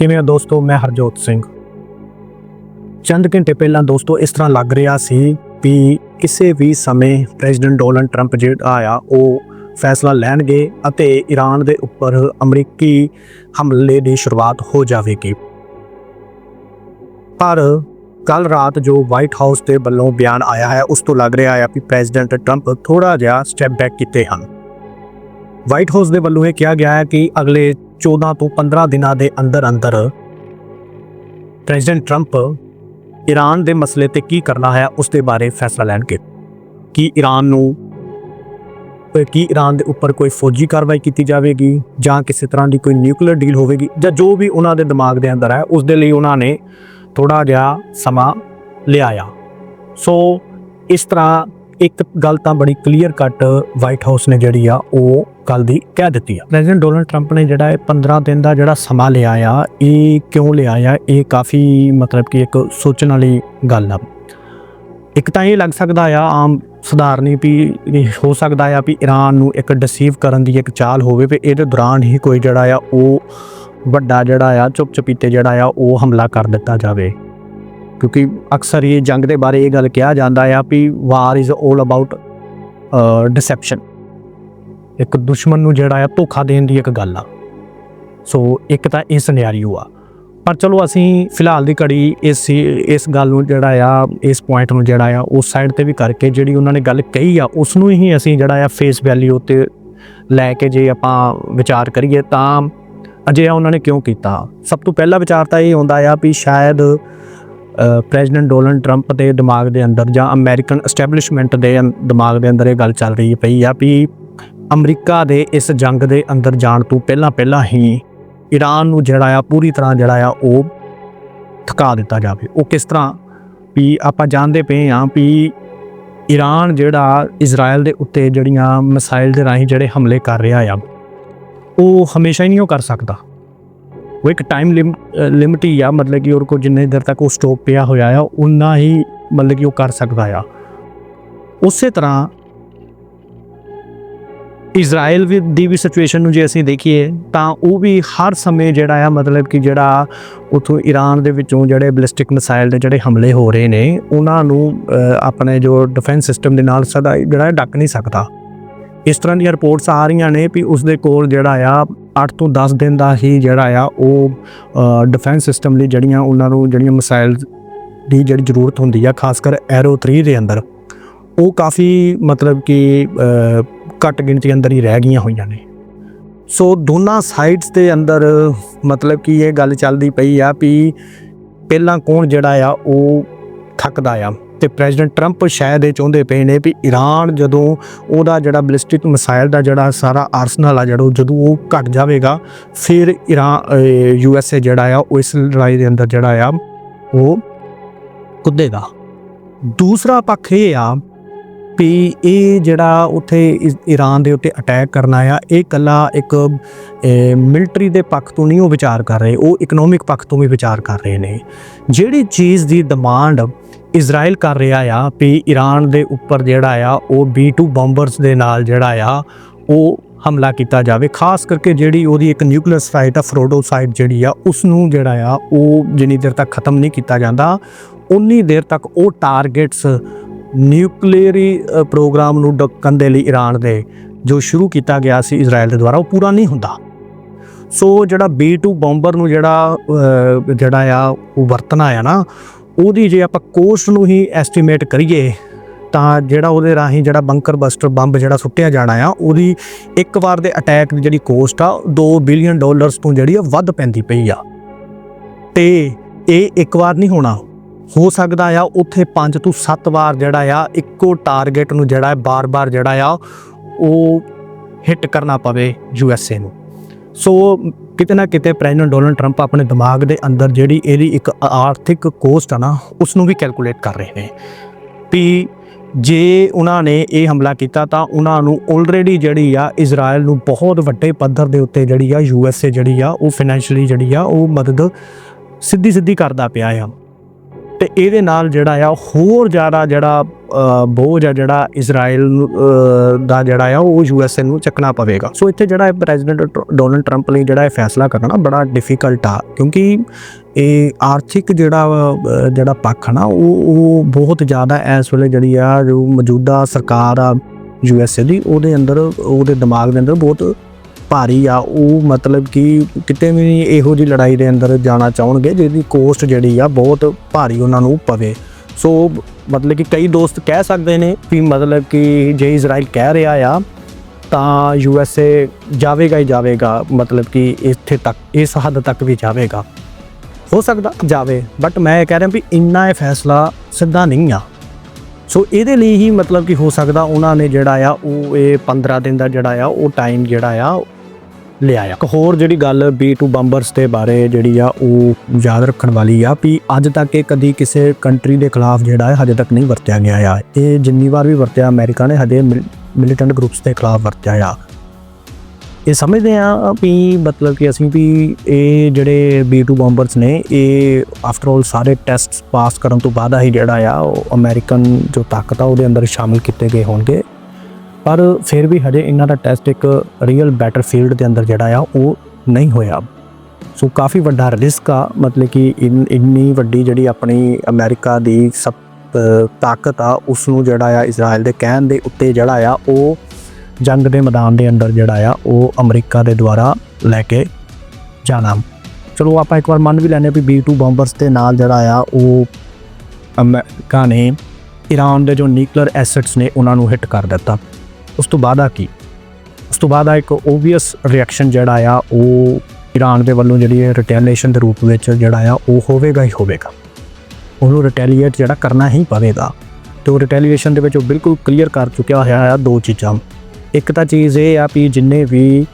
ਕਿਵੇਂ ਹੋ ਦੋਸਤੋ? ਮੈਂ ਹਰਜੋਤ ਸਿੰਘ। ਚੰਦ ਘੰਟੇ ਪਹਿਲਾਂ ਦੋਸਤੋ, ਇਸ ਤਰ੍ਹਾਂ ਲੱਗ ਰਿਹਾ ਸੀ ਵੀ ਕਿਸੇ ਵੀ ਸਮੇਂ ਪ੍ਰੈਜ਼ੀਡੈਂਟ ਡੋਨਲਡ ਟਰੰਪ ਜਿਹੜਾ ਆ ਉਹ ਫੈਸਲਾ ਲੈਣਗੇ ਅਤੇ ਈਰਾਨ ਦੇ ਉੱਪਰ ਅਮਰੀਕੀ ਹਮਲੇ ਦੀ ਸ਼ੁਰੂਆਤ ਹੋ ਜਾਵੇਗੀ। ਪਰ ਕੱਲ ਰਾਤ ਜੋ ਵਾਈਟ ਹਾਊਸ ਦੇ ਵੱਲੋਂ ਬਿਆਨ ਆਇਆ ਹੈ, ਉਸ ਤੋਂ ਲੱਗ ਰਿਹਾ ਹੈ ਕਿ ਪ੍ਰੈਜ਼ੀਡੈਂਟ ਟਰੰਪ ਥੋੜਾ ਜਿਹਾ ਸਟੈਪ ਬੈਕ ਕੀਤੇ ਹਨ। ਵਾਈਟ ਹਾਊਸ ਦੇ ਵੱਲੋਂ ਇਹ ਕਿਹਾ ਗਿਆ ਹੈ ਕਿ ਅਗਲੇ 14 ਤੋਂ 15 ਦਿਨਾਂ ਦੇ ਅੰਦਰ ਅੰਦਰ ਪ੍ਰੈਜ਼ੀਡੈਂਟ ਟਰੰਪ ਈਰਾਨ ਦੇ ਮਸਲੇ ਤੇ ਕੀ ਕਰਨਾ ਹੈ, ਉਸ ਦੇ ਬਾਰੇ ਫੈਸਲਾ ਲੈਣਗੇ। ਕੀ ਈਰਾਨ ਨੂੰ, ਅਹ ਕੀ ਈਰਾਨ ਦੇ ਉੱਪਰ ਕੋਈ ਫੌਜੀ ਕਾਰਵਾਈ ਕੀਤੀ ਜਾਵੇਗੀ ਜਾਂ ਕਿਸੇ ਤਰ੍ਹਾਂ ਦੀ ਕੋਈ ਨਿਊਕਲੀਅਰ ਡੀਲ ਹੋਵੇਗੀ ਜਾਂ ਜੋ ਵੀ ਉਹਨਾਂ ਦੇ ਦਿਮਾਗ ਦੇ ਅੰਦਰ ਹੈ, ਉਸ ਦੇ ਲਈ ਉਹਨਾਂ ਨੇ ਥੋੜਾ ਜਿਹਾ ਸਮਾਂ ਲਿਆਇਆ। ਸੋ ਇਸ ਤਰ੍ਹਾਂ ਇੱਕ ਗੱਲ ਤਾਂ ਬੜੀ ਕਲੀਅਰ ਕੱਟ ਵਾਈਟ ਹਾਊਸ ਨੇ ਜਿਹੜੀ ਆ, ਉਹ ਗੱਲ ਦੀ ਕਹਿ ਦਿੱਤੀ ਆ। ਪ੍ਰੈਜ਼ੀਡੈਂਟ ਡੋਨਲਡ ਟਰੰਪ ਨੇ ਜਿਹੜਾ ਇਹ 15 ਦਿਨ ਦਾ ਜਿਹੜਾ ਸਮਾਂ ਲਿਆ ਆ, ਇਹ ਕਿਉਂ ਲਿਆ ਆ? ਇਹ ਕਾਫੀ ਮਤਲਬ ਕਿ ਇੱਕ ਸੋਚਣ ਵਾਲੀ ਗੱਲ ਆ। ਇੱਕ ਤਾਂ ਇਹ ਲੱਗ ਸਕਦਾ ਆ, ਆਮ ਸਧਾਰਨੀ ਵੀ ਹੋ ਸਕਦਾ ਆ ਵੀ ਈਰਾਨ ਨੂੰ ਇੱਕ ਡਿਸੀਵ ਕਰਨ ਦੀ ਇੱਕ ਚਾਲ ਹੋਵੇ ਵੀ ਇਹਦੇ ਦੌਰਾਨ ਹੀ ਕੋਈ ਜਿਹੜਾ ਆ, ਉਹ ਵੱਡਾ ਜਿਹੜਾ ਆ ਚੁੱਪ ਚਪੀਤੇ ਜਿਹੜਾ ਆ, ਉਹ ਹਮਲਾ ਕਰ ਦਿੱਤਾ ਜਾਵੇ। ਕਿਉਂਕਿ ਅਕਸਰ ਇਹ ਜੰਗ ਦੇ ਬਾਰੇ ਇਹ ਗੱਲ ਕਿਹਾ ਜਾਂਦਾ ਆ ਵੀ ਵਾਰ ਇਜ਼ 올 ਅਬਾਊਟ ਡਿਸੈਪਸ਼ਨ ਇੱਕ ਦੁਸ਼ਮਣ ਨੂੰ ਜਿਹੜਾ ਆ ਧੋਖਾ ਦੇਣ ਦੀ ਇੱਕ ਗੱਲ ਆ। ਸੋ ਇੱਕ ਤਾਂ ਇਹ ਸਿਨੈਰੀਓ ਆ। ਪਰ ਚਲੋ ਅਸੀਂ ਫਿਲਹਾਲ ਦੀ ਘੜੀ ਇਸ ਇਸ ਗੱਲ ਨੂੰ ਜਿਹੜਾ ਆ, ਇਸ ਪੁਆਇੰਟ ਨੂੰ ਜਿਹੜਾ ਆ, ਉਸ ਸਾਈਡ ਤੇ ਵੀ ਕਰਕੇ ਜਿਹੜੀ ਉਹਨਾਂ ਨੇ ਗੱਲ ਕਹੀ ਆ ਉਸ ਨੂੰ ਹੀ ਅਸੀਂ ਜਿਹੜਾ ਆ ਫੇਸ ਵੈਲਿਊ ਤੇ ਲੈ ਕੇ ਜੇ ਆਪਾਂ ਵਿਚਾਰ ਕਰੀਏ ਤਾਂ ਅਜੇ ਉਹਨਾਂ ਨੇ ਕਿਉਂ ਕੀਤਾ? ਸਭ ਤੋਂ ਪਹਿਲਾ ਵਿਚਾਰ ਤਾਂ ਇਹ ਆਉਂਦਾ ਆ ਵੀ ਸ਼ਾਇਦ ਪ੍ਰੈਜ਼ੀਡੈਂਟ ਡੋਨਲਡ ਟਰੰਪ ਦੇ ਦਿਮਾਗ ਦੇ ਅੰਦਰ ਜਾਂ ਅਮਰੀਕਨ ਐਸਟੈਬਲਿਸ਼ਮੈਂਟ ਦੇ ਅੰ- ਦਿਮਾਗ ਦੇ ਅੰਦਰ ਇਹ ਗੱਲ ਚੱਲ ਰਹੀ ਪਈ ਆ ਵੀ ਅਮਰੀਕਾ ਦੇ ਇਸ ਜੰਗ ਦੇ ਅੰਦਰ ਜਾਣ ਤੋਂ ਪਹਿਲਾਂ ਪਹਿਲਾਂ ਹੀ ਈਰਾਨ ਨੂੰ ਜਿਹੜਾ ਆ, ਪੂਰੀ ਤਰ੍ਹਾਂ ਜਿਹੜਾ ਆ, ਉਹ ਥਕਾ ਦਿੱਤਾ ਜਾਵੇ। ਉਹ ਕਿਸ ਤਰ੍ਹਾਂ? ਵੀ ਆਪਾਂ ਜਾਣਦੇ ਪਏ ਆ ਵੀ ਈਰਾਨ ਜਿਹੜਾ ਇਜ਼ਰਾਈਲ ਦੇ ਉੱਤੇ ਜਿਹੜੀਆਂ ਮਿਸਾਈਲ ਦੇ ਰਾਹੀਂ ਜਿਹੜੇ ਹਮਲੇ ਕਰ ਰਿਹਾ ਆ, ਉਹ ਹਮੇਸ਼ਾ ਹੀ ਨਹੀਂ ਉਹ ਕਰ ਸਕਦਾ। ਉਹ ਇੱਕ ਟਾਈਮ ਲਿਮਟ ਹੀ ਆ, ਮਤਲਬ ਕਿ ਉਹ ਕੋ ਜਿੰਨੇ ਦੇਰ ਤੱਕ ਉਹ ਸਟਾਪ ਪਿਆ ਹੋਇਆ ਆ ਉਨਾ ਹੀ ਮਤਲਬ ਕਿ ਉਹ ਕਰ ਸਕਦਾ ਆ। ਉਸੇ ਤਰ੍ਹਾਂ ਇਜ਼ਰਾਈਲ ਵੀ ਦੀ ਵੀ ਸਿਚੁਏਸ਼ਨ ਨੂੰ ਜੇ ਅਸੀਂ ਦੇਖੀਏ, ਤਾਂ ਉਹ ਵੀ ਹਰ ਸਮੇਂ ਜਿਹੜਾ ਆ, ਮਤਲਬ ਕਿ ਜਿਹੜਾ ਉਥੋਂ ਈਰਾਨ ਦੇ ਵਿੱਚੋਂ ਜਿਹੜੇ ਬਲਿਸਟਿਕ ਮਿਸਾਈਲ ਦੇ ਜਿਹੜੇ ਹਮਲੇ ਹੋ ਰਹੇ ਨੇ, ਉਹਨਾਂ ਨੂੰ ਆਪਣੇ ਜੋ ਡਿਫੈਂਸ ਸਿਸਟਮ ਦੇ ਨਾਲ ਸਦਾ ਜਿਹੜਾ ਡੱਕ ਨਹੀਂ ਸਕਦਾ। ਇਸ ਤਰ੍ਹਾਂ ਦੀਆਂ ਰਿਪੋਰਟਸ ਆ ਰਹੀਆਂ ਨੇ ਵੀ ਉਸ ਦੇ ਕੋਲ ਜਿਹੜਾ ਆ 8 ਤੋਂ 10 ਦਿਨ ਦਾ ਹੀ ਜਿਹੜਾ ਆ ਉਹ ਡਿਫੈਂਸ ਸਿਸਟਮ ਲਈ ਜਿਹੜੀਆਂ ਉਹਨਾਂ ਨੂੰ ਜਿਹੜੀਆਂ ਮਿਸਾਈਲ ਦੀ ਜਿਹੜੀ ਜ਼ਰੂਰਤ ਹੁੰਦੀ ਆ, ਖਾਸ ਕਰ ਐਰੋ 3 ਦੇ ਅੰਦਰ, ਉਹ ਕਾਫੀ ਮਤਲਬ ਕਿ ਘੱਟ ਗਿਣਤੀ ਅੰਦਰ ਹੀ ਰਹਿ ਗਈਆਂ ਹੋਈਆਂ ਨੇ। ਸੋ ਦੋਨਾਂ ਸਾਈਡਸ ਦੇ ਅੰਦਰ ਮਤਲਬ ਕਿ ਇਹ ਗੱਲ ਚੱਲਦੀ ਪਈ ਆ ਵੀ ਪਹਿਲਾਂ ਕੌਣ ਜਿਹੜਾ ਆ ਉਹ ਥੱਕਦਾ ਆ। ਤੇ ਪ੍ਰੈਜ਼ੀਡੈਂਟ ਟਰੰਪ ਸ਼ਾਇਦ ਇਹ ਚਾਹੁੰਦੇ ਪਏ ਨੇ ਵੀ ਈਰਾਨ ਜਦੋਂ ਉਹਦਾ ਜਿਹੜਾ ਬਲਿਸਟਿਕ ਮਿਸਾਈਲ ਦਾ ਜਿਹੜਾ ਸਾਰਾ ਆਰਸਨਲ ਆ ਜਿਹੜਾ ਜਦੋਂ ਉਹ ਘਟ ਜਾਵੇਗਾ, ਫਿਰ ਈਰਾਨ ਯੂ ਐਸ ਏ ਜਿਹੜਾ ਆ, ਉਹ ਇਸ ਲੜਾਈ ਦੇ ਅੰਦਰ ਜਿਹੜਾ ਆ, ਉਹ ਕੁੱਦੇਗਾ। ਦੂਸਰਾ ਪੱਖ ਇਹ ਆ ਵੀ ਇਹ ਜਿਹੜਾ ਉੱਥੇ ਈਰਾਨ ਦੇ ਉੱਤੇ ਅਟੈਕ ਕਰਨਾ ਆ ਇਹ ਕੱਲਾ ਇੱਕ ਮਿਲਟਰੀ ਦੇ ਪੱਖ ਤੋਂ ਨਹੀਂ, ਉਹ ਵਿਚਾਰ ਕਰ ਰਹੇ, ਉਹ ਇਕਨੋਮਿਕ ਪੱਖ ਤੋਂ ਵੀ ਵਿਚਾਰ ਕਰ ਰਹੇ ਨੇ। ਜਿਹੜੀ ਚੀਜ਼ ਦੀ ਡਿਮਾਂਡ ਇਜ਼ਰਾਈਲ ਕਰ ਰਿਹਾ ਆ, ਵੀ ਈਰਾਨ ਦੇ ਉੱਪਰ ਜਿਹੜਾ ਆ, ਉਹ B2 ਬੰਬਰਸ ਦੇ ਨਾਲ ਜਿਹੜਾ ਆ, ਉਹ ਹਮਲਾ ਕੀਤਾ ਜਾਵੇ, ਖਾਸ ਕਰਕੇ ਜਿਹੜੀ ਉਹਦੀ ਇੱਕ ਨਿਊਕਲੀਅਰ ਸਾਈਟ ਆ ਫਰੋਡੋ ਸਾਈਟ ਜਿਹੜੀ ਆ ਉਸ ਨੂੰ ਜਿਹੜਾ ਆ, ਉਹ ਜਿੰਨੀ ਦੇਰ ਤੱਕ ਖਤਮ ਨਹੀਂ ਕੀਤਾ ਜਾਂਦਾ, ਉਨੀ ਦੇਰ ਤੱਕ ਉਹ ਟਾਰਗੇਟਸ ਨਿਊਕਲੀਅਰੀ ਪ੍ਰੋਗਰਾਮ ਨੂੰ ਡੱਕਣ ਦੇ ਲਈ ਈਰਾਨ ਦੇ ਜੋ ਸ਼ੁਰੂ ਕੀਤਾ ਗਿਆ ਸੀ ਇਜ਼ਰਾਈਲ ਦੇ ਦੁਆਰਾ, ਉਹ ਪੂਰਾ ਨਹੀਂ ਹੁੰਦਾ। ਸੋ ਜਿਹੜਾ B2 ਬੰਬਰ ਨੂੰ ਜਿਹੜਾ ਜਿਹੜਾ ਆ, ਉਹ ਵਰਤਣਾ ਆ ਨਾ, ਉਹਦੀ ਜੇ ਆਪਾਂ ਕੋਸਟ ਨੂੰ ਹੀ ਐਸਟੀਮੇਟ ਕਰੀਏ, ਤਾਂ ਜਿਹੜਾ ਉਹਦੇ ਰਾਹੀਂ ਜਿਹੜਾ ਬੰਕਰ ਬਸਟਰ ਬੰਬ ਜਿਹੜਾ ਸੁੱਟਿਆ ਜਾਣਾ ਆ, ਉਹਦੀ ਇੱਕ ਵਾਰ ਦੇ ਅਟੈਕ ਦੀ ਜਿਹੜੀ ਕੋਸਟ ਆ 2 ਬਿਲੀਅਨ ਡਾਲਰਸ ਤੋਂ ਜਿਹੜੀ ਆ, ਵੱਧ ਪੈਂਦੀ ਪਈ ਆ। ਤੇ ਇਹ ਇੱਕ ਵਾਰ ਨਹੀਂ ਹੋਣਾ। ਹੋ ਸਕਦਾ ਆ, ਉੱਥੇ 5 ਤੋਂ 7 ਵਾਰ ਜਿਹੜਾ ਆ, ਇੱਕੋ ਟਾਰਗੇਟ ਨੂੰ ਜਿਹੜਾ ਹੈ ਬਾਰ-ਬਾਰ ਜਿਹੜਾ ਆ, ਉਹ ਹਿੱਟ ਕਰਨਾ ਪਵੇ ਯੂ ਐਸ ਏ ਨੂੰ। ਸੋ ਕਿਤੇ ਨਾ ਕਿਤੇ ਪ੍ਰੈਜ਼ੀਡੈਂਟ ਡੋਨਲਡ ਟਰੰਪ ਆਪਣੇ ਦਿਮਾਗ ਦੇ ਅੰਦਰ ਜਿਹੜੀ ਇਹਦੀ ਇੱਕ ਆਰਥਿਕ ਕੋਸਟ ਆ ਨਾ ਉਸ ਨੂੰ ਵੀ ਕੈਲਕੂਲੇਟ ਕਰ ਰਹੇ ਨੇ। ਵੀ ਜੇ ਉਹਨਾਂ ਨੇ ਇਹ ਹਮਲਾ ਕੀਤਾ ਤਾਂ ਉਹਨਾਂ ਨੂੰ ਆਲਰੇਡੀ ਜਿਹੜੀ ਆ ਇਜ਼ਰਾਈਲ ਨੂੰ ਬਹੁਤ ਵੱਡੇ ਪੱਧਰ ਦੇ ਉੱਤੇ ਜਿਹੜੀ ਆ ਯੂ ਐਸ ਏ ਜਿਹੜੀ ਆ, ਉਹ ਫਾਈਨੈਂਸ਼ੀਅਲੀ ਜਿਹੜੀ ਆ, ਉਹ ਮਦਦ ਸਿੱਧੀ ਸਿੱਧੀ ਕਰਦਾ ਪਿਆ ਆ। ਤੇ ਇਹਦੇ ਨਾਲ ਜਿਹੜਾ ਆ, ਹੋਰ ਜ਼ਿਆਦਾ ਜਿਹੜਾ ਬੋਝ ਆ ਜਿਹੜਾ ਇਜ਼ਰਾਈਲ ਦਾ ਜਿਹੜਾ ਆ, ਉਹ ਯੂਐਸਏ ਨੂੰ ਚੱਕਣਾ ਪਵੇਗਾ। ਸੋ ਇੱਥੇ ਜਿਹੜਾ ਪ੍ਰੈਜ਼ੀਡੈਂਟ ਡੋਨਲਡ ਟਰੰਪ ਲਈ ਜਿਹੜਾ ਇਹ ਫੈਸਲਾ ਕਰਨਾ ਬੜਾ ਡਿਫਿਕਲਟ ਆ। ਕਿਉਂਕਿ ਇਹ ਆਰਥਿਕ ਜਿਹੜਾ ਜਿਹੜਾ ਪੱਖ ਆ ਨਾ, ਉਹ ਉਹ ਬਹੁਤ ਜ਼ਿਆਦਾ ਇਸ ਵੇਲੇ ਜਿਹੜੀ ਆ, ਜੋ ਮੌਜੂਦਾ ਸਰਕਾਰ ਆ ਯੂਐਸਏ ਦੀ, ਉਹਦੇ ਅੰਦਰ, ਉਹਦੇ ਦਿਮਾਗ ਦੇ ਅੰਦਰ ਬਹੁਤ ਭਾਰੀ ਆ, ਉਹ ਮਤਲਬ ਕਿ ਕਿਤੇ ਵੀ ਇਹੋ ਜੀ ਲੜਾਈ ਦੇ ਅੰਦਰ ਜਾਣਾ ਚਾਹਣਗੇ, ਜਿਹਦੀ ਕੋਸਟ ਜਿਹੜੀ ਆ ਬਹੁਤ ਭਾਰੀ ਉਹਨਾਂ ਨੂੰ ਪਵੇ। ਸੋ ਮਤਲਬ ਕਿ ਕਈ ਦੋਸਤ ਕਹਿ ਸਕਦੇ ਨੇ ਵੀ ਮਤਲਬ ਕਿ ਜੇ ਇਜ਼ਰਾਈਲ ਕਹਿ ਰਿਹਾ ਆ, ਤਾਂ ਯੂਐਸਏ ਜਾਵੇਗਾ ਹੀ ਜਾਵੇਗਾ, ਮਤਲਬ ਕਿ ਇੱਥੇ ਤੱਕ, ਇਸ ਹੱਦ ਤੱਕ ਵੀ ਜਾਵੇਗਾ। ਹੋ ਸਕਦਾ ਜਾਵੇ ਬਟ ਮੈਂ ਇਹ ਕਹਿ ਰਿਹਾ ਵੀ ਇੰਨਾ ਇਹ ਫੈਸਲਾ ਸਿੱਧਾ ਨਹੀਂ ਆ। ਸੋ ਇਹਦੇ ਲਈ ਹੀ ਮਤਲਬ ਕਿ ਹੋ ਸਕਦਾ ਉਹਨਾਂ ਨੇ ਜਿਹੜਾ ਆ, ਉਹ ਇਹ 15 ਦਿਨ ਦਾ ਜਿਹੜਾ ਆ, ਉਹ ਟਾਈਮ ਜਿਹੜਾ ਆ ਲਿਆਇਆ। ਇੱਕ ਹੋਰ ਜਿਹੜੀ ਗੱਲ B2 ਬੰਬਰਸ ਦੇ ਬਾਰੇ ਜਿਹੜੀ ਆ ਉਹ ਯਾਦ ਰੱਖਣ ਵਾਲੀ ਆ ਵੀ ਅੱਜ ਤੱਕ ਇਹ ਕਦੀ ਕਿਸੇ ਕੰਟਰੀ ਦੇ ਖਿਲਾਫ ਜਿਹੜਾ ਹੈ ਹਜੇ ਤੱਕ ਨਹੀਂ ਵਰਤਿਆ ਗਿਆ ਆ। ਇਹ ਜਿੰਨੀ ਵਾਰ ਵੀ ਵਰਤਿਆ, ਅਮਰੀਕਾ ਨੇ ਹਜੇ ਮਿਲੀਟੈਂਟ ਗਰੁੱਪਸ ਦੇ ਖਿਲਾਫ ਵਰਤਿਆ ਆ। ਇਹ ਸਮਝਦੇ ਆ ਵੀ ਮਤਲਬ ਕਿ ਅਸੀਂ ਵੀ ਇਹ ਜਿਹੜੇ B2 ਬੰਬਰਸ ਨੇ, ਇਹ ਆਫਟਰ ਆਲ ਸਾਰੇ ਟੈਸਟ ਪਾਸ ਕਰਨ ਤੋਂ ਬਾਅਦ ਹੀ ਜਿਹੜਾ ਆ ਉਹ ਅਮਰੀਕਨ ਜੋ ਤਾਕਤ ਆ ਉਹਦੇ ਅੰਦਰ ਸ਼ਾਮਿਲ ਕੀਤੇ ਗਏ ਹੋਣਗੇ। ਪਰ ਫਿਰ ਵੀ ਹਜੇ ਇਹਨਾਂ ਦਾ ਟੈਸਟ ਇੱਕ ਰੀਅਲ ਬੈਟਰਫੀਲਡ ਦੇ ਅੰਦਰ ਜਿਹੜਾ ਆ, ਉਹ ਨਹੀਂ ਹੋਇਆ। ਸੋ ਕਾਫੀ ਵੱਡਾ ਰਿਸਕ ਆ, ਮਤਲਬ ਕਿ ਇੰਨੀ ਵੱਡੀ ਜਿਹੜੀ ਆਪਣੀ ਅਮਰੀਕਾ ਦੀ ਸਭ ਤਾਕਤ ਆ ਉਸ ਨੂੰ ਜਿਹੜਾ ਆ ਇਜ਼ਰਾਈਲ ਦੇ ਕਹਿਣ ਦੇ ਉੱਤੇ ਜਿਹੜਾ ਆ, ਉਹ ਜੰਗ ਦੇ ਮੈਦਾਨ ਦੇ ਅੰਦਰ ਜਿਹੜਾ ਆ, ਉਹ ਅਮਰੀਕਾ ਦੇ ਦੁਆਰਾ ਲੈ ਕੇ ਜਾਣਾ। ਚਲੋ, ਆਪਾਂ ਇੱਕ ਵਾਰ ਮੰਨ ਵੀ ਲੈਨੇ ਵੀ B2 ਬੰਬਰਸ ਦੇ ਨਾਲ ਜਿਹੜਾ ਆ, ਉਹ ਅਮਰੀਕਾ ਨੇ ਈਰਾਨ ਦੇ ਜੋ ਨਿਊਕਲੀਅਰ ਐਸੈਟਸ ਨੇ, ਉਹਨਾਂ ਨੂੰ ਹਿੱਟ ਕਰ ਦਿੱਤਾ। ਉਸ ਤੋਂ ਬਾਅਦ ਆ ਕੀ? ਉਸ ਤੋਂ ਬਾਅਦ ਆ ਇੱਕ ਓਬਵੀਅਸ ਰਿਐਕਸ਼ਨ ਜਿਹੜਾ ਆ, ਉਹ ਈਰਾਨ ਦੇ ਵੱਲੋਂ ਜਿਹੜੀ ਹੈ ਰਿਟੈਲੀਏਸ਼ਨ ਦੇ ਰੂਪ ਵਿੱਚ ਜਿਹੜਾ ਆ, ਉਹ ਹੋਵੇਗਾ ਹੀ ਹੋਵੇਗਾ। ਉਹਨੂੰ ਰਿਟੈਲੀਏਟ ਜਿਹੜਾ ਕਰਨਾ ਹੀ ਪਵੇਗਾ। ਤੇ ਉਹ ਰਿਟੈਲੀਏਸ਼ਨ ਦੇ ਵਿੱਚ ਉਹ ਬਿਲਕੁਲ ਕਲੀਅਰ ਕਰ ਚੁੱਕਿਆ ਹੋਇਆ ਆ ਦੋ ਚੀਜ਼ਾਂ। ਇੱਕ ਤਾਂ ਚੀਜ਼ ਇਹ ਆ ਵੀ ਜਿੰਨੇ ਵੀ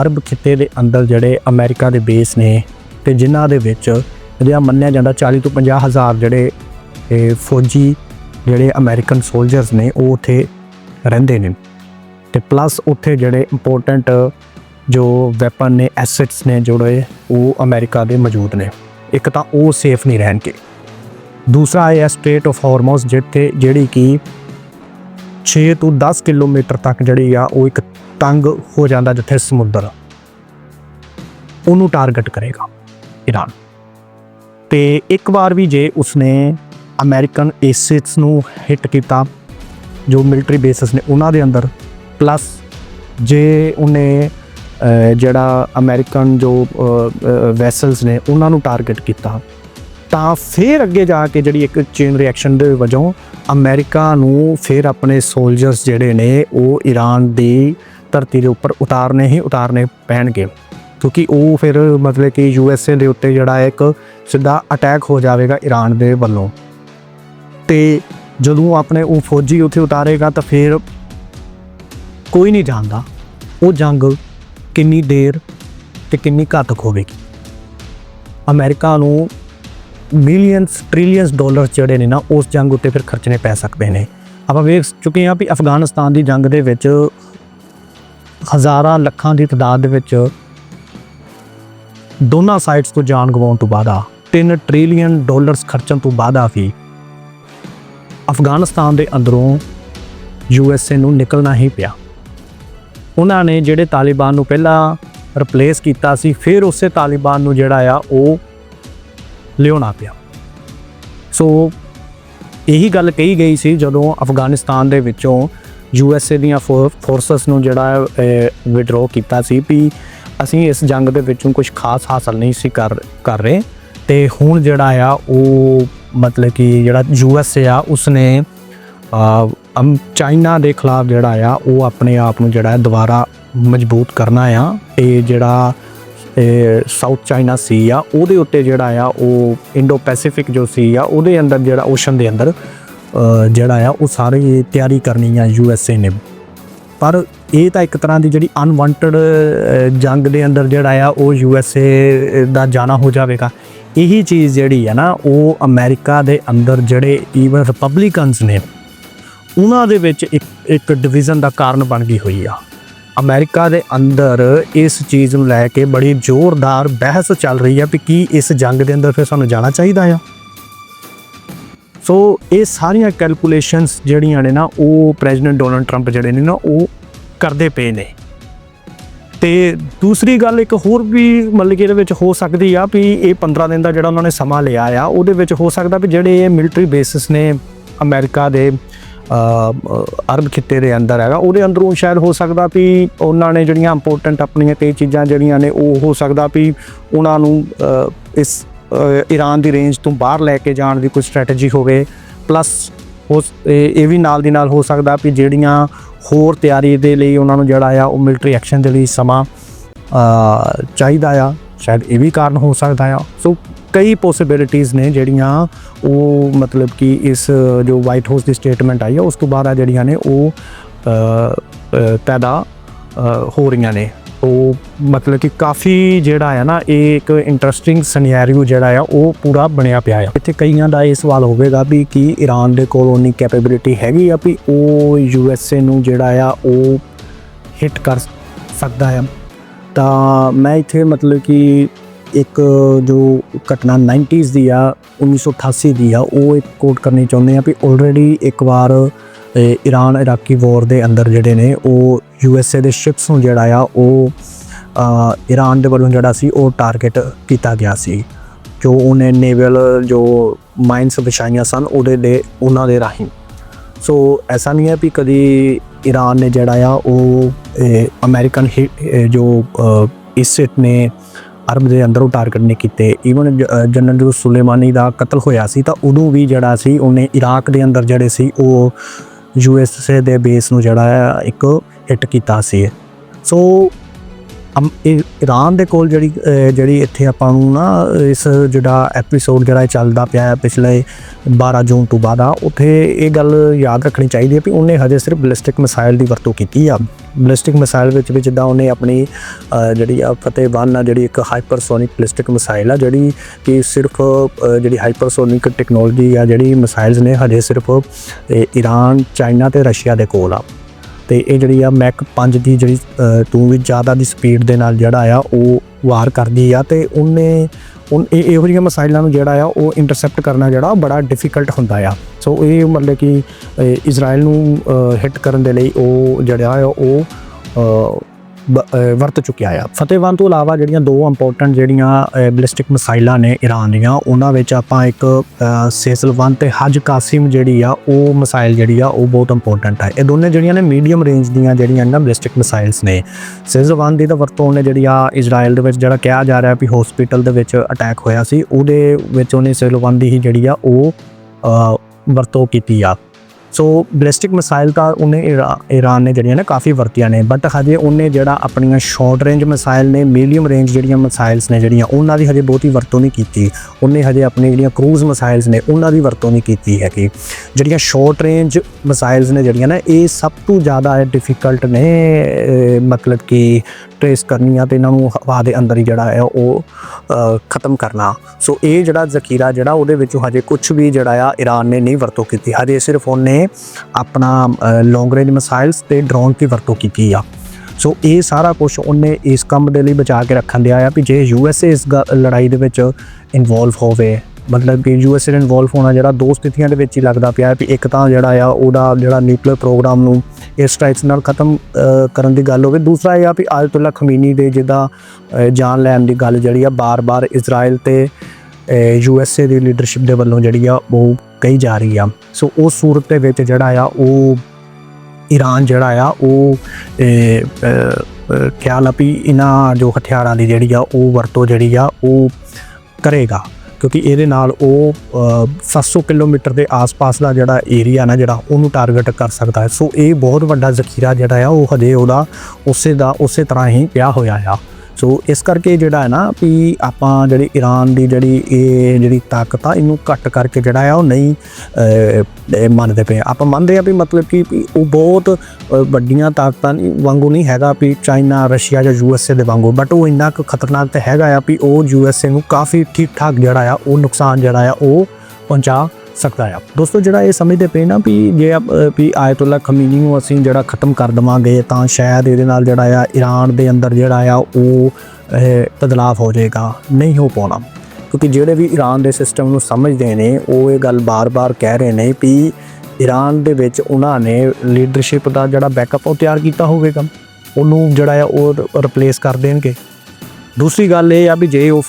ਅਰਬ ਖਿੱਤੇ ਦੇ ਅੰਦਰ ਜਿਹੜੇ ਅਮਰੀਕਾ ਦੇ ਬੇਸ ਨੇ ਤੇ ਜਿਨ੍ਹਾਂ ਦੇ ਵਿੱਚ ਜਿਹੜਾ ਮੰਨਿਆ ਜਾਂਦਾ 40 ਤੋਂ 50 ਹਜ਼ਾਰ ਜਿਹੜੇ ਇਹ ਫੌਜੀ ਜਿਹੜੇ ਅਮਰੀਕਨ ਸੋਲਜਰਸ ਨੇ, ਉਹ ਉੱਥੇ ਰਹਿੰਦੇ ਨੇ। ਤੇ ਪਲੱਸ ਉੱਥੇ ਜਿਹੜੇ ਇੰਪੋਰਟੈਂਟ ਜੋ ਵੈਪਨ ਨੇ ਐਸੈਟਸ ਨੇ ਜਿਹੜੇ, ਉਹ ਅਮਰੀਕਾ ਦੇ ਮੌਜੂਦ ਨੇ। ਇੱਕ ਤਾਂ ਉਹ ਸੇਫ ਨਹੀਂ ਰਹਿਣਗੇ। ਦੂਸਰਾ ਹੈ ਸਟੇਟ ਆਫ ਹਾਰਮੋਸ ਜਿੱਥੇ ਜਿਹੜੀ ਕਿ 6 ਤੋਂ 10 ਕਿਲੋਮੀਟਰ ਤੱਕ ਜਿਹੜੀ ਆ, ਉਹ ਇੱਕ ਤੰਗ ਹੋ ਜਾਂਦਾ ਜਿੱਥੇ ਸਮੁੰਦਰ ਉਹਨੂੰ ਟਾਰਗੇਟ ਕਰੇਗਾ ਈਰਾਨ ਤੇ ਇੱਕ ਵਾਰ ਵੀ ਜੇ ਉਸਨੇ ਅਮਰੀਕਨ ਏਸਿਡਸ ਨੂੰ ਹਿੱਟ ਕੀਤਾ, ਜੋ ਮਿਲਟਰੀ ਬੇਸਿਸ ਨੇ ਉਹਨਾਂ ਦੇ ਅੰਦਰ ਪਲੱਸ ਜੇ ਉਹਨੇ ਜਿਹੜਾ ਅਮਰੀਕਨ ਜੋ ਵੈਸਲਸ ਨੇ, ਉਹਨਾਂ ਨੂੰ ਟਾਰਗੇਟ ਕੀਤਾ, ਤਾਂ ਫਿਰ ਅੱਗੇ ਜਾ ਕੇ ਜਿਹੜੀ ਇੱਕ ਚੇਨ ਰਿਐਕਸ਼ਨ ਦੇ ਵਜੋਂ ਅਮਰੀਕਾ ਨੂੰ ਫਿਰ ਆਪਣੇ ਸੋਲਜਰਸ ਜਿਹੜੇ ਨੇ, ਉਹ ਈਰਾਨ ਦੀ ਧਰਤੀ ਦੇ ਉੱਪਰ ਉਤਾਰਨੇ ਹੀ ਉਤਾਰਨੇ ਪੈਣਗੇ। ਕਿਉਂਕਿ ਉਹ ਫਿਰ ਮਤਲਬ ਕਿ ਯੂ ਐੱਸ ਏ ਦੇ ਉੱਤੇ ਜਿਹੜਾ ਹੈ ਇੱਕ ਸਿੱਧਾ ਅਟੈਕ ਹੋ ਜਾਵੇਗਾ ਈਰਾਨ ਦੇ ਵੱਲੋਂ। ਤੇ ਜਦੋਂ ਆਪਣੇ ਉਹ ਫੌਜੀ ਉੱਥੇ ਉਤਾਰੇਗਾ, ਤਾਂ ਫਿਰ ਕੋਈ ਨਹੀਂ ਜਾਣਦਾ ਉਹ ਜੰਗ ਕਿੰਨੀ ਦੇਰ ਤੇ ਕਿੰਨੀ ਘਾਤਕ ਹੋਵੇਗੀ ਅਮਰੀਕਾ ਨੂੰ ਮਿਲੀਅਨਸ ਟ੍ਰਿਲੀਅਨਸ ਡਾਲਰ ਜਿਹੜੇ ਨੇ ਨਾ, ਉਸ ਜੰਗ ਉੱਤੇ ਫਿਰ ਖਰਚਣੇ ਪੈ ਸਕਦੇ ਨੇ। ਆਪਾਂ ਵੇਖ ਚੁੱਕੇ ਹਾਂ ਵੀ ਅਫਗਾਨਿਸਤਾਨ ਦੀ ਜੰਗ ਦੇ ਵਿੱਚ ਹਜ਼ਾਰਾਂ ਲੱਖਾਂ ਦੀ ਤਦਾਦ ਦੇ ਵਿੱਚ ਦੋਨਾਂ ਸਾਈਡਸ ਤੋਂ ਜਾਨ ਗਵਾਉਣ ਤੋਂ ਬਾਅਦ ਆ 3 ਟ੍ਰਿਲੀਅਨ ਡਾਲਰਸ ਖਰਚਣ ਤੋਂ ਬਾਅਦ ਆ ਵੀ ਅਫਗਾਨਿਸਤਾਨ ਦੇ ਅੰਦਰੋਂ ਯੂਐਸਏ ਨੂੰ ਨਿਕਲਣਾ ਹੀ ਪਿਆ। ਉਹਨਾਂ ਨੇ ਜਿਹੜੇ ਤਾਲਿਬਾਨ ਨੂੰ ਪਹਿਲਾਂ ਰਿਪਲੇਸ ਕੀਤਾ ਸੀ, ਫਿਰ ਉਸੇ ਤਾਲਿਬਾਨ ਨੂੰ ਜਿਹੜਾ ਆ ਉਹ ਲਿਆਉਣਾ ਪਿਆ। ਸੋ ਇਹੀ ਗੱਲ ਕਹੀ ਗਈ ਸੀ ਜਦੋਂ ਅਫਗਾਨਿਸਤਾਨ ਦੇ ਵਿੱਚੋਂ ਯੂ ਐੱਸ ਏ ਦੀਆਂ ਫੋਰਸਸ ਨੂੰ ਜਿਹੜਾ ਵਿਡਰਾਅ ਕੀਤਾ ਸੀ ਵੀ ਅਸੀਂ ਇਸ ਜੰਗ ਦੇ ਵਿੱਚੋਂ ਕੁਝ ਖਾਸ ਹਾਸਲ ਨਹੀਂ ਸੀ ਕਰ ਕਰ ਰਹੇ ਤੇ ਹੁਣ ਜਿਹੜਾ ਆ ਉਹ ਮਤਲਬ ਕਿ ਜਿਹੜਾ ਯੂ ਐੱਸ ਏ ਆ, ਉਸਨੇ ਚਾਈਨਾ ਦੇ ਖਿਲਾਫ ਜਿਹੜਾ ਆ, ਉਹ ਆਪਣੇ ਆਪ ਨੂੰ ਜਿਹੜਾ ਦੁਬਾਰਾ ਮਜ਼ਬੂਤ ਕਰਨਾ ਆ। ਤੇ ਜਿਹੜਾ ਸਾਊਥ ਚਾਈਨਾ ਸੀ ਆ, ਉਹਦੇ ਉੱਤੇ ਜਿਹੜਾ ਆ, ਉਹ ਇੰਡੋ ਪੈਸੀਫਿਕ ਜੋ ਸੀ ਆ, ਉਹਦੇ ਅੰਦਰ ਜਿਹੜਾ ਓਸ਼ਨ ਦੇ ਅੰਦਰ ਜਿਹੜਾ ਆ, ਉਹ ਸਾਰੀ ਤਿਆਰੀ ਕਰਨੀ ਆ ਯੂਐਸਏ ਨੇ। ਪਰ ਇਹ ਤਾਂ ਇੱਕ ਤਰ੍ਹਾਂ ਦੀ ਜਿਹੜੀ ਅਨਵਾਂਟਡ ਜੰਗ ਦੇ ਅੰਦਰ ਜਿਹੜਾ ਆ, ਉਹ ਯੂਐਸਏ ਦਾ ਜਾਣਾ ਹੋ ਜਾਵੇਗਾ। ਇਹੀ ਚੀਜ਼ ਜਿਹੜੀ ਆ ਨਾ, ਉਹ ਅਮਰੀਕਾ ਦੇ ਅੰਦਰ ਜਿਹੜੇ ਈਵਨ ਰਿਪਬਲਿਕਨਸ ਨੇ ਉਹਨਾਂ ਦੇ ਵਿੱਚ ਇੱਕ ਇੱਕ ਡਿਵੀਜ਼ਨ ਦਾ ਕਾਰਨ ਬਣ ਗਈ ਹੋਈ ਆ। ਅਮਰੀਕਾ ਦੇ ਅੰਦਰ ਇਸ ਚੀਜ਼ ਨੂੰ ਲੈ ਕੇ ਬੜੀ ਜ਼ੋਰਦਾਰ ਬਹਿਸ ਚੱਲ ਰਹੀ ਆ ਵੀ ਕੀ ਇਸ ਜੰਗ ਦੇ ਅੰਦਰ ਫਿਰ ਸਾਨੂੰ ਜਾਣਾ ਚਾਹੀਦਾ ਆ। ਸੋ ਇਹ ਸਾਰੀਆਂ ਕੈਲਕੂਲੇਸ਼ਨਸ ਜਿਹੜੀਆਂ ਨੇ ਨਾ, ਉਹ ਪ੍ਰੈਜ਼ੀਡੈਂਟ ਡੋਨਲਡ ਟਰੰਪ ਜਿਹੜੇ ਨੇ ਨਾ, ਉਹ ਕਰਦੇ ਪਏ ਨੇ। ਤੇ ਦੂਸਰੀ ਗੱਲ ਇੱਕ ਹੋਰ ਵੀ ਮਤਲਬ ਕਿ ਇਹਦੇ ਵਿੱਚ ਹੋ ਸਕਦੀ ਆ ਵੀ ਇਹ 15 ਦਿਨ ਦਾ ਜਿਹੜਾ ਉਹਨਾਂ ਨੇ ਸਮਾਂ ਲਿਆ ਆ, ਉਹਦੇ ਵਿੱਚ ਹੋ ਸਕਦਾ ਵੀ ਜਿਹੜੇ ਇਹ ਮਿਲਟਰੀ ਬੇਸਿਸ ਨੇ ਅਮਰੀਕਾ ਦੇ ਅਰਬ ਖਿੱਤੇ ਦੇ ਅੰਦਰ ਹੈਗਾ। ਉਹਦੇ ਅੰਦਰੋਂ ਸ਼ਾਇਦ ਹੋ ਸਕਦਾ ਵੀ ਉਹਨਾਂ ਨੇ ਜਿਹੜੀਆਂ ਇੰਪੋਰਟੈਂਟ ਆਪਣੀਆਂ ਕਈ ਚੀਜ਼ਾਂ ਜਿਹੜੀਆਂ ਨੇ, ਉਹ ਹੋ ਸਕਦਾ ਵੀ ਉਹਨਾਂ ਨੂੰ ਇਸ ਈਰਾਨ ਦੀ ਰੇਂਜ ਤੋਂ ਬਾਹਰ ਲੈ ਕੇ ਜਾਣ ਦੀ ਕੋਈ ਸਟ੍ਰੈਟਜੀ ਹੋਵੇ। ਪਲੱਸ ਉਸ ਇਹ ਵੀ ਨਾਲ ਦੀ ਨਾਲ ਹੋ ਸਕਦਾ ਵੀ ਜਿਹੜੀਆਂ ਹੋਰ ਤਿਆਰੀ ਦੇ ਲਈ ਉਹਨਾਂ ਨੂੰ ਜਿਹੜਾ ਆ, ਉਹ ਮਿਲਟਰੀ ਐਕਸ਼ਨ ਦੇ ਲਈ ਸਮਾਂ ਚਾਹੀਦਾ ਆ। ਸ਼ਾਇਦ ਇਹ ਵੀ ਕਾਰਨ ਹੋ ਸਕਦਾ ਆ। ਸੋ ਕਈ ਪੋਸਿਬਿਲਿਟੀਆਂ ਨੇ ਜਿਹੜੀਆਂ ਉਹ ਮਤਲਬ ਕਿ ਇਸ, ਜੋ ਵਾਈਟ ਹਾਊਸ ਦੀ ਸਟੇਟਮੈਂਟ ਆਈ ਆ, ਉਸ ਤੋਂ ਬਾਅਦ ਆ ਜਿਹੜੀਆਂ ਨੇ ਉਹ ਪੈਦਾ ਹੋ ਰਹੀਆਂ ਨੇ। ਉਹ ਮਤਲਬ ਕਿ ਕਾਫੀ ਜਿਹੜਾ ਆ ਨਾ, ਇਹ ਇੱਕ ਇੰਟਰਸਟਿੰਗ ਸਿਨੈਰੀਓ ਜਿਹੜਾ ਆ, ਉਹ ਪੂਰਾ ਬਣਿਆ ਪਿਆ ਆ। ਇੱਥੇ ਕਈਆਂ ਦਾ ਇਹ ਸਵਾਲ ਹੋਵੇਗਾ ਵੀ ਕਿ ਈਰਾਨ ਦੇ ਕੋਲ ਉਨੀ ਕੈਪੇਬਿਲਿਟੀ ਹੈਗੀ ਆ ਵੀ ਉਹ ਯੂਐਸਏ ਨੂੰ ਜਿਹੜਾ ਆ, ਉਹ ਹਿੱਟ ਕਰ ਸਕਦਾ ਆ। ਤਾਂ ਮੈਂ ਇੱਥੇ ਮਤਲਬ ਕਿ ਇੱਕ ਜੋ ਘਟਨਾ 90s ਦੀ ਆ 1988 ਦੀ ਆ ਉਹ ਇੱਕ ਕੋਟ ਕਰਨੀ ਚਾਹੁੰਦੇ ਆ ਵੀ ਆਲਰੇਡੀ ਇੱਕ ਵਾਰ ਈਰਾਨ ਇਰਾਕੀ ਵਾਰ ਦੇ ਅੰਦਰ ਜਿਹੜੇ ਨੇ ਉਹ ਯੂਐਸਏ ਦੇ ਸ਼ਿਪਸ ਨੂੰ ਜਿਹੜਾ ਆ ਉਹ ਈਰਾਨ ਦੇ ਵੱਲੋਂ ਜਿਹੜਾ ਸੀ ਉਹ ਟਾਰਗੇਟ ਕੀਤਾ ਗਿਆ ਸੀ। ਜੋ ਉਹਨੇ ਨੇਵਲ ਜੋ ਮਾਈਨਸ ਵਿਛਾਈਆਂ ਸਨ ਉਹਦੇ ਦੇ ਉਹਨਾਂ ਦੇ ਰਾਹੀਂ। ਸੋ ਐਸਾ ਨਹੀਂ ਹੈ ਵੀ ਕਦੀ ਈਰਾਨ ਨੇ ਜਿਹੜਾ ਆ ਉਹ ਇਹ, ਅਮਰੀਕਨ ਜੋ ਅ, ਇਸਿਟ ਨੇ ਅਰਬ ਦੇ ਅੰਦਰੋਂ ਟਾਰਗੇਟ ਨਹੀਂ ਕੀਤੇ। ਈਵਨ ਜਨਰਲ ਜੋ ਸੁਲੇਮਾਨੀ ਦਾ ਕਤਲ ਹੋਇਆ ਸੀ ਤਾਂ ਉਦੋਂ ਵੀ ਜਿਹੜਾ ਸੀ, ਉਹਨੇ ਇਰਾਕ ਦੇ ਅੰਦਰ ਜਿਹੜੇ ਸੀ, ਉਹ ਯੂਐਸਏ ਦੇ ਬੇਸ ਨੂੰ ਜਿਹੜਾ ਇੱਕ ਹਿੱਟ ਕੀਤਾ ਸੀ। ਸੋ ਈਰਾਨ ਦੇ ਕੋਲ ਜਿਹੜੀ ਜਿਹੜੀ ਇੱਥੇ ਆਪਾਂ ਨੂੰ ਨਾ, ਇਸ ਜਿਹੜਾ ਐਪੀਸੋਡ ਜਿਹੜਾ ਇਹ ਚੱਲਦਾ ਪਿਆ ਹੈ ਪਿਛਲੇ 12 ਜੂਨ ਤੋਂ ਬਾਅਦ ਆ, ਉੱਥੇ ਇਹ ਗੱਲ ਯਾਦ ਰੱਖਣੀ ਚਾਹੀਦੀ ਹੈ ਕਿ ਉਹਨੇ ਹਜੇ ਸਿਰਫ ਬਲਿਸਟਿਕ ਮਿਸਾਈਲ ਦੀ ਵਰਤੋਂ ਕੀਤੀ ਆ। ਬਲਿਸਟਿਕ ਮਿਸਾਈਲ ਵਿੱਚ ਵੀ ਜਿੱਦਾਂ ਉਹਨੇ ਆਪਣੀ ਜਿਹੜੀ ਆ ਫਤਿਹ ਵਨ ਆ, ਜਿਹੜੀ ਇੱਕ ਹਾਈਪਰਸੋਨਿਕ ਬਲਿਸਟਿਕ ਮਿਸਾਈਲ ਆ, ਜਿਹੜੀ ਕਿ ਸਿਰਫ ਜਿਹੜੀ ਹਾਈਪਰਸੋਨਿਕ ਟੈਕਨੋਲੋਜੀ ਆ, ਜਿਹੜੀ ਮਿਸਾਈਲਸ ਨੇ ਹਜੇ ਸਿਰਫ, ਇਹ ਈਰਾਨ ਚਾਈਨਾ ਤੇ ਰਸ਼ੀਆ ਦੇ ਕੋਲ ਆ। ਤੇ ਇਹ ਜਿਹੜੀ ਆ ਮੈਕ 5 ਦੀ ਜਿਹੜੀ ਟੂ ਤੋਂ ਵੀ ਜ਼ਿਆਦਾ ਦੀ ਸਪੀਡ ਦੇ ਨਾਲ ਜਿਹੜਾ ਆ, ਉਹ ਵਾਰ ਕਰਦੀ ਆ ਤੇ ਉਹਨੇ ਉਹ ਇਹ ਇਹੋ ਜਿਹੀਆਂ ਮਸਾਈਲਾਂ ਨੂੰ ਜਿਹੜਾ ਆ, ਉਹ ਇੰਟਰਸੈਪਟ ਕਰਨਾ ਜਿਹੜਾ ਬੜਾ ਡਿਫਿਕਲਟ ਹੁੰਦਾ ਆ। ਸੋ ਇਹ ਮਤਲਬ ਕਿ ਇਜ਼ਰਾਈਲ ਨੂੰ ਹਿੱਟ ਕਰਨ ਦੇ ਲਈ ਉਹ ਜਿਹੜਾ ਆ, ਉਹ ਵਰਤ ਚੁੱਕਿਆ ਆ। ਫਤਿਹਵਾਨ ਤੋਂ ਇਲਾਵਾ ਜਿਹੜੀਆਂ ਦੋ ਇੰਪੋਰਟੈਂਟ ਜਿਹੜੀਆਂ ਬਲਿਸਟਿਕ ਮਿਸਾਈਲਾਂ ਨੇ ਈਰਾਨ ਦੀਆਂ ਉਹਨਾਂ ਵਿੱਚ ਆਪਾਂ ਇੱਕ ਅ, ਸੇਸਲ 1 ਤੇ ਹਜ ਕਾਸਿਮ ਜਿਹੜੀ ਆ ਉਹ ਮਿਸਾਈਲ ਜਿਹੜੀ ਆ ਉਹ ਬਹੁਤ ਇੰਪੋਰਟੈਂਟ ਹੈ ਇਹ ਦੋਨੇ ਜਿਹੜੀਆਂ ਨੇ ਮੀਡੀਅਮ ਰੇਂਜ ਦੀਆਂ ਜਿਹੜੀਆਂ ਨਾ ਬਲਿਸਟਿਕ ਮਿਸਾਈਲਸ ਨੇ। ਸੇਸਲ 1 ਦੀ ਤਾਂ ਵਰਤੋਂ ਉਹਨੇ ਜਿਹੜੀ ਆ ਇਜ਼ਰਾਈਲ ਦੇ ਵਿੱਚ ਜਿਹੜਾ ਕਿਹਾ ਜਾ ਰਿਹਾ ਵੀ ਹਸਪੀਟਲ ਦੇ ਵਿੱਚ ਅਟੈਕ ਹੋਇਆ ਸੀ ਉਹਦੇ ਵਿੱਚ ਉਹਨੇ ਸੇਸਲ 1 ਦੀ ਹੀ ਜਿਹੜੀ ਆ ਉਹ ਵਰਤੋਂ ਕੀਤੀ ਆ। ਸੋ ਬਲਿਸਟਿਕ ਮਿਸਾਈਲ ਤਾਂ ਉਹਨੇ ਈਰਾ- ਈਰਾਨ ਨੇ ਜਿਹੜੀਆਂ ਨੇ ਕਾਫੀ ਵਰਤੀਆਂ ਨੇ ਬਟ ਹਜੇ ਉਹਨੇ ਜਿਹੜਾ ਆਪਣੀਆਂ ਸ਼ਾਰਟ ਰੇਂਜ ਮਿਸਾਈਲ ਨੇ ਮੀਡੀਅਮ ਰੇਂਜ ਜਿਹੜੀਆਂ ਮਿਸਾਈਲਸ ਨੇ ਜਿਹੜੀਆਂ, ਉਹਨਾਂ ਦੀ ਹਜੇ ਬਹੁਤੀ ਵਰਤੋਂ ਨਹੀਂ ਕੀਤੀ। ਉਹਨੇ ਹਜੇ ਆਪਣੀ ਜਿਹੜੀਆਂ ਕਰੂਜ਼ ਮਿਸਾਈਲਸ ਨੇ, ਉਹਨਾਂ ਦੀ ਵਰਤੋਂ ਨਹੀਂ ਕੀਤੀ ਹੈਗੀ। ਜਿਹੜੀਆਂ ਸ਼ਾਰਟ ਰੇਂਜ ਮਿਸਾਈਲਸ ਨੇ ਜਿਹੜੀਆਂ ਨੇ, ਇਹ ਸਭ ਤੋਂ ਜ਼ਿਆਦਾ ਡਿਫਿਕਲਟ ਨੇ ਮਤਲਬ ਕਿ ਟ੍ਰੇਸ ਕਰਨੀਆਂ ਤੇ ਇਹਨਾਂ ਨੂੰ ਹਵਾ ਦੇ ਅੰਦਰ ਹੀ ਜਿਹੜਾ ਹੈ ਉਹ ਖਤਮ ਕਰਨਾ। ਸੋ ਇਹ ਜਿਹੜਾ ਜ਼ਖੀਰਾ ਜਿਹੜਾ ਉਹਦੇ ਵਿੱਚੋਂ ਹਜੇ ਕੁਝ ਵੀ ਜਿਹੜਾ ਆ ਈਰਾਨ ਨੇ ਨਹੀਂ ਵਰਤੋਂ ਕੀਤੀ। ਹਜੇ ਸਿਰਫ ਉਹਨੇ ਆਪਣਾ ਲੌਂਗ ਰੇਂਜ ਮਿਸਾਈਲਸ ਤੇ ਡਰੋਨ ਦੀ ਵਰਤੋਂ ਕੀਤੀ ਆ। ਸੋ ਇਹ ਸਾਰਾ ਕੁਝ ਉਹਨੇ ਇਸ ਕੰਮ ਦੇ ਲਈ ਬਚਾ ਕੇ ਰੱਖਣ ਦਿਆ ਆ ਵੀ ਜੇ ਯੂਐਸਏ ਇਸ ਗ- ਲੜਾਈ ਦੇ ਵਿੱਚ ਇਨਵੋਲਵ ਹੋਵੇ, ਮਤਲਬ ਕਿ ਯੂਐਸਏ ਇਨਵੋਲਵ ਹੋਣਾ ਜਿਹੜਾ ਦੋ ਸਥਿਤੀਆਂ ਦੇ ਵਿੱਚ ਹੀ ਲੱਗਦਾ ਪਿਆ ਹੈ ਵੀ ਇੱਕ ਤਾਂ ਜਿਹੜਾ ਆ ਉਹਦਾ ਜਿਹੜਾ ਨਿਊਕਲੀਅਰ ਪ੍ਰੋਗਰਾਮ ਨੂੰ ਇਸ ਸਟ੍ਰਾਈਕਸ ਨਾਲ ਖਤਮ ਕਰਨ ਦੀ ਗੱਲ ਹੋਵੇ। ਦੂਸਰਾ ਇਹ ਆ ਵੀ ਆਇਤੁੱਲਾ ਖਮੀਨੀ ਦੇ ਜਿਹਦਾ ਜਾਨ ਲੈਣ ਦੀ ਗੱਲ ਜਿਹੜੀ ਆ, ਬਾਰ-ਬਾਰ ਇਜ਼ਰਾਈਲ ਤੇ ਯੂਐਸਏ ਦੀ ਲੀਡਰਸ਼ਿਪ ਦੇ ਵੱਲੋਂ ਜਿਹੜੀ ਆ ਉਹ ਕਹੀ ਜਾ ਰਹੀ ਆ। ਸੋ ਉਸ ਸੂਰਤ ਦੇ ਵਿੱਚ ਜਿਹੜਾ ਆ ਉਹ ਈਰਾਨ ਜਿਹੜਾ ਆ ਉਹ ਖਿਆਲ ਆ ਵੀ ਇਹਨਾਂ ਜੋ ਹਥਿਆਰਾਂ ਦੀ ਜਿਹੜੀ ਆ ਉਹ ਵਰਤੋਂ ਜਿਹੜੀ ਆ ਉਹ ਕਰੇਗਾ। ਕਿਉਂਕਿ ਇਹਦੇ ਨਾਲ ਉਹ ਅ, 700 ਕਿਲੋਮੀਟਰ ਦੇ ਆਸ-ਪਾਸ ਦਾ ਜਿਹੜਾ ਏਰੀਆ ਨਾ ਜਿਹੜਾ ਉਹਨੂੰ ਟਾਰਗੇਟ ਕਰ ਸਕਦਾ ਹੈ। ਸੋ ਇਹ ਬਹੁਤ ਵੱਡਾ ਜ਼ਖੀਰਾ ਜਿਹੜਾ ਆ ਉਹ ਹਜੇ ਉਹਦਾ ਉਸੇ ਦਾ ਉਸੇ ਤਰ੍ਹਾਂ ਹੀ ਪਿਆ ਹੋਇਆ ਆ। ਸੋ ਇਸ ਕਰਕੇ ਜਿਹੜਾ ਹੈ ਨਾ ਵੀ ਆਪਾਂ ਜਿਹੜੀ ਈਰਾਨ ਦੀ ਜਿਹੜੀ ਇਹ ਜਿਹੜੀ ਤਾਕਤ ਆ, ਇਹਨੂੰ ਘੱਟ ਕਰਕੇ ਜਿਹੜਾ ਆ, ਉਹ ਨਹੀਂ ਮੰਨਦੇ ਪਏ ਆਪਾਂ ਮੰਨਦੇ ਆ ਵੀ ਮਤਲਬ ਕਿ ਵੀ ਉਹ ਬਹੁਤ ਵੱਡੀਆਂ ਤਾਕਤਾਂ ਵਾਂਗੂ ਨਹੀਂ ਹੈਗਾ ਵੀ ਚਾਈਨਾ ਰਸ਼ੀਆ ਜਾਂ ਯੂਐਸਏ ਦੇ ਵਾਂਗੂ ਬਟ ਉਹ ਇੰਨਾ ਕੁ ਖਤਰਨਾਕ ਤੇ ਹੈਗਾ ਆ ਵੀ ਉਹ ਯੂਐਸਏ ਨੂੰ ਕਾਫੀ ਠੀਕ ਠਾਕ ਜਿਹੜਾ ਆ, ਉਹ ਨੁਕਸਾਨ ਜਿਹੜਾ ਆ, ਉਹ ਪਹੁੰਚਾ ਸਕਦਾ ਆ। ਦੋਸਤੋ ਜਿਹੜਾ ਇਹ ਸਮਝਦੇ ਪਏ ਨਾ ਵੀ ਜੇ ਆਪ- ਅ, ਵੀ ਆਇਤੁੱਲਾ ਖਮੀਨੀ ਨੂੰ ਅਸੀਂ ਜਿਹੜਾ ਖਤਮ ਕਰ ਦਵਾਂਗੇ ਤਾਂ ਸ਼ਾਇਦ ਇਹਦੇ ਨਾਲ ਜਿਹੜਾ ਆ ਈਰਾਨ ਦੇ ਅੰਦਰ ਜਿਹੜਾ ਆ ਉਹ ਇਹ, ਬਦਲਾਵ ਹੋ ਜਾਏਗਾ। ਨਹੀਂ ਹੋ ਪਾਉਣਾ। ਕਿਉਂਕਿ ਜਿਹੜੇ ਵੀ ਈਰਾਨ ਦੇ ਸਿਸਟਮ ਨੂੰ ਸਮਝਦੇ ਨੇ ਉਹ ਇਹ ਗੱਲ ਬਾਰ-ਬਾਰ ਕਹਿ ਰਹੇ ਨੇ ਵੀ ਈਰਾਨ ਦੇ ਵਿੱਚ ਉਹਨਾਂ ਨੇ ਲੀਡਰਸ਼ਿਪ ਦਾ ਜਿਹੜਾ ਬੈਕਅਪ ਉਹ ਤਿਆਰ ਕੀਤਾ ਹੋਵੇਗਾ। ਉਹਨੂੰ ਜਿਹੜਾ ਆ ਉਹ ਰਿਪਲੇਸ ਕਰ ਦੇਣਗੇ। ਦੂਸਰੀ ਗੱਲ ਇਹ ਆ ਵੀ ਜੇ ਉਹ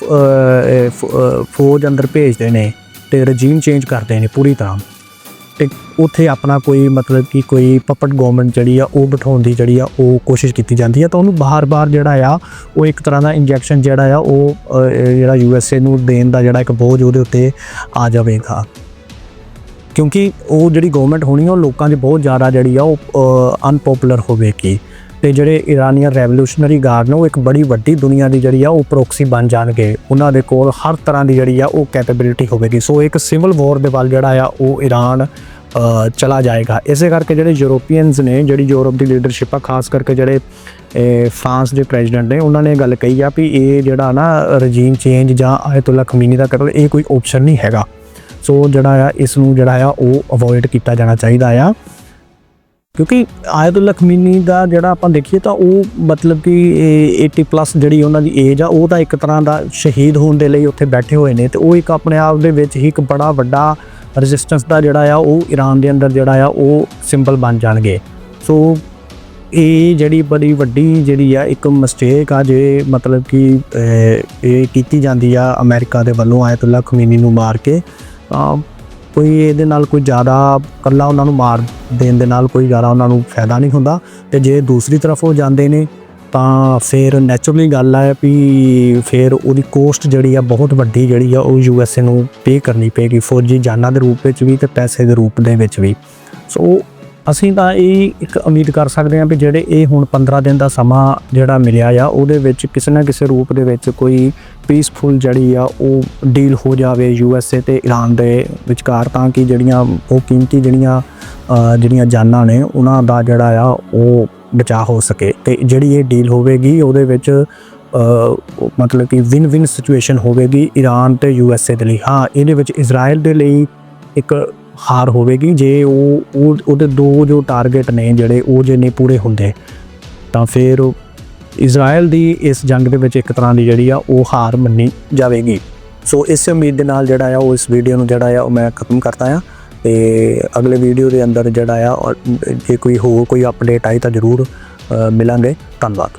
ਫੌਜ ਅੰਦਰ ਭੇਜਦੇ ਨੇ ਤੇ ਰਜੀਮ ਚੇਂਜ ਕਰਦੇ ਨੇ ਪੂਰੀ ਤਰ੍ਹਾਂ। ਤੇ ਉੱਥੇ ਆਪਣਾ ਕੋਈ ਮਤਲਬ ਕਿ ਕੋਈ ਪਪਟ ਗਵਰਨਮੈਂਟ ਜਿਹੜੀ ਆ ਉਹ ਬਿਠਾਉਣ ਦੀ ਜਿਹੜੀ ਆ ਉਹ ਕੋਸ਼ਿਸ਼ ਕੀਤੀ ਜਾਂਦੀ ਆ। ਤਾਂ ਉਹਨੂੰ ਬਾਰ-ਬਾਰ ਜਿਹੜਾ ਆ ਉਹ ਇੱਕ ਤਰ੍ਹਾਂ ਦਾ ਇੰਜੈਕਸ਼ਨ ਜਿਹੜਾ ਆ ਉਹ ਅ, ਜਿਹੜਾ ਯੂਐਸਏ ਨੂੰ ਦੇਣ ਦਾ ਜਿਹੜਾ ਇੱਕ ਬੋਝ ਉਹਦੇ ਉੱਤੇ ਆ ਜਾਵੇਗਾ। ਕਿਉਂਕਿ ਉਹ ਜਿਹੜੀ ਗਵਰਨਮੈਂਟ ਹੋਣੀ ਆ ਉਹ ਲੋਕਾਂ 'ਚ ਬਹੁਤ ਜ਼ਿਆਦਾ ਜਿਹੜੀ ਆ ਉਹ ਅਨਪਪੂਲਰ ਹੋਵੇਗੀ। ਤੇ ਜਿਹੜੇ ਇਰਾਨੀਅਨ ਰੈਵੋਲੂਸ਼ਨਰੀ ਗਾਰਡ ਨੇ, ਉਹ ਇੱਕ ਬੜੀ ਵੱਡੀ ਦੁਨੀਆ ਦੀ ਜਿਹੜੀ ਆ, ਉਹ ਪ੍ਰੋਕਸੀ ਬਣ ਜਾਣਗੇ। ਉਹਨਾਂ ਦੇ ਕੋਲ ਹਰ ਤਰ੍ਹਾਂ ਦੀ ਜਿਹੜੀ ਆ, ਉਹ ਕੈਪੇਬਿਲਿਟੀ ਹੋਵੇਗੀ। ਸੋ ਇੱਕ ਸਿਵਲ ਵਾਰ ਦੇ ਵੱਲ ਜਿਹੜਾ ਆ, ਉਹ ਈਰਾਨ ਚਲਾ ਜਾਏਗਾ। ਇਸੇ ਕਰਕੇ ਜਿਹੜੇ ਯੂਰੋਪੀਅਨਸ ਨੇ, ਜਿਹੜੀ ਯੂਰਪ ਦੀ ਲੀਡਰਸ਼ਿਪ ਆ, ਖਾਸ ਕਰਕੇ ਜਿਹੜੇ ਫਰਾਂਸ ਦੇ ਪ੍ਰੈਜ਼ੀਡੈਂਟ ਨੇ, ਉਹਨਾਂ ਨੇ ਗੱਲ ਕਹੀ ਆ ਵੀ ਇਹ ਜਿਹੜਾ ਨਾ ਰਜੀਮ ਚੇਂਜ ਜਾਂ ਆਇਤੁੱਲਾ ਖਮੀਨੀ ਦਾ ਕਤਲ ਇਹ ਕੋਈ ਆਪਸ਼ਨ ਨਹੀਂ ਹੈਗਾ। ਸੋ ਜਿਹੜਾ ਆ, ਇਸ ਨੂੰ ਜਿਹੜਾ ਆ, ਉਹ ਅਵੋਇਡ ਕੀਤਾ ਜਾਣਾ ਚਾਹੀਦਾ ਆ। ਕਿਉਂਕਿ ਆਇਤੁੱਲਾ ਖਮੀਨੀ ਦਾ ਜਿਹੜਾ ਆਪਾਂ ਦੇਖੀਏ ਤਾਂ ਉਹ ਮਤਲਬ ਕਿ ਇਹ 80 ਪਲੱਸ ਜਿਹੜੀ ਉਹਨਾਂ ਦੀ ਏਜ ਆ, ਉਹ ਤਾਂ ਇੱਕ ਤਰ੍ਹਾਂ ਦਾ ਸ਼ਹੀਦ ਹੋਣ ਦੇ ਲਈ ਉੱਥੇ ਬੈਠੇ ਹੋਏ ਨੇ ਤੇ ਉਹ ਇੱਕ ਆਪਣੇ ਆਪ ਦੇ ਵਿੱਚ ਹੀ ਇੱਕ ਬੜਾ ਵੱਡਾ ਰੈਜ਼ਿਸਟੈਂਸ ਦਾ ਜਿਹੜਾ ਆ, ਉਹ ਈਰਾਨ ਦੇ ਅੰਦਰ ਜਿਹੜਾ ਆ, ਉਹ ਸਿੰਬਲ ਬਣ ਜਾਣਗੇ। ਸੋ ਇਹ ਜਿਹੜੀ ਬੜੀ ਵੱਡੀ ਜਿਹੜੀ ਆ, ਇੱਕ ਮਿਸਟੇਕ ਆ ਜੇ ਮਤਲਬ ਕਿ ਇਹ ਕੀਤੀ ਜਾਂਦੀ ਆ ਅਮਰੀਕਾ ਦੇ ਵੱਲੋਂ ਆਇਤੁੱਲਾ ਖਮੀਨੀ ਨੂੰ ਮਾਰ ਕੇ ਕੋਈ ਇਹਦੇ ਨਾਲ ਕੋਈ ਜ਼ਿਆਦਾ ਕੱਲਾ ਉਹਨਾਂ ਨੂੰ ਮਾਰ ਦੇਣ ਦੇ ਨਾਲ ਕੋਈ ਜ਼ਿਆਦਾ ਉਹਨਾਂ ਨੂੰ ਫਾਇਦਾ ਨਹੀਂ ਹੁੰਦਾ ਤੇ ਜੇ ਦੂਸਰੀ ਤਰਫ ਉਹ ਜਾਂਦੇ ਨੇ ਤਾਂ ਫਿਰ ਨੈਚੁਰਲੀ ਗੱਲ ਹੈ ਵੀ ਫਿਰ ਉਹਦੀ ਕੋਸਟ ਜਿਹੜੀ ਆ ਬਹੁਤ ਵੱਡੀ ਜਿਹੜੀ ਆ ਉਹ ਯੂਐਸਏ ਨੂੰ ਪੇ ਕਰਨੀ ਪਏਗੀ ਫੌਜੀ ਜਾਨਾਂ ਦੇ ਰੂਪ ਵਿੱਚ ਵੀ ਤੇ ਪੈਸੇ ਦੇ ਰੂਪ ਦੇ ਵਿੱਚ ਵੀ। ਸੋ ਅਸੀਂ ਤਾਂ ਇਹ ਇੱਕ ਉਮੀਦ ਕਰ ਸਕਦੇ ਹਾਂ ਵੀ ਜਿਹੜੇ ਇਹ ਹੁਣ 15 ਦਿਨ ਦਾ ਸਮਾਂ ਜਿਹੜਾ ਮਿਲਿਆ ਆ, ਉਹਦੇ ਵਿੱਚ ਕਿਸੇ ਨਾ ਕਿਸੇ ਰੂਪ ਦੇ ਵਿੱਚ ਕੋਈ ਪੀਸਫੁਲ ਜਿਹੜੀ ਆ, ਉਹ ਡੀਲ ਹੋ ਜਾਵੇ ਯੂ ਐੱਸ ਏ ਤੇ ਈਰਾਨ ਦੇ ਵਿਚਕਾਰ, ਤਾਂ ਕਿ ਜਿਹੜੀਆਂ ਉਹ ਕੀਮਤੀ ਜਿਹੜੀਆਂ ਜਿਹੜੀਆਂ ਜਾਨਾਂ ਨੇ, ਉਹਨਾਂ ਦਾ ਜਿਹੜਾ ਆ, ਉਹ ਬਚਾਅ ਹੋ ਸਕੇ। ਤੇ ਜਿਹੜੀ ਇਹ ਡੀਲ ਹੋਵੇਗੀ, ਉਹਦੇ ਵਿੱਚ ਮਤਲਬ ਕਿ ਵਿਨ ਵਿਨ ਸਿਚੁਏਸ਼ਨ ਹੋਵੇਗੀ ਈਰਾਨ ਤੇ ਏ ਦੇ ਲਈ। ਹਾਂ, ਇਹਦੇ ਵਿੱਚ ਇਜ਼ਰਾਈਲ ਦੇ ਲਈ ਇੱਕ ਹਾਰ ਹੋਵੇਗੀ, ਜੇ ਉਹ ਉਹਦੇ ਦੋ ਜੋ ਟਾਰਗੇਟ ਨੇ ਜਿਹੜੇ ਉਹ ਜੇ ਨਹੀਂ ਪੂਰੇ ਹੁੰਦੇ, ਤਾਂ ਫਿਰ ਉਹ ਇਜ਼ਰਾਈਲ ਦੀ ਇਸ ਜੰਗ ਦੇ ਵਿੱਚ ਇੱਕ ਤਰ੍ਹਾਂ ਦੀ ਜਿਹੜੀ ਆ, ਉਹ ਹਾਰ ਮੰਨੀ ਜਾਵੇਗੀ। ਸੋ ਇਸ ਉਮੀਦ ਦੇ ਨਾਲ ਜਿਹੜਾ ਆ, ਉਹ ਇਸ ਵੀਡੀਓ ਨੂੰ ਜਿਹੜਾ ਆ, ਉਹ ਮੈਂ ਖਤਮ ਕਰਦਾ ਆ ਤੇ ਅਗਲੇ ਵੀਡੀਓ ਦੇ ਅੰਦਰ ਜਿਹੜਾ ਆ, ਔਰ ਜੇ ਕੋਈ ਹੋਰ ਕੋਈ ਅਪਡੇਟ ਆਈ ਤਾਂ ਜ਼ਰੂਰ ਮਿਲਾਂਗੇ। ਧੰਨਵਾਦ।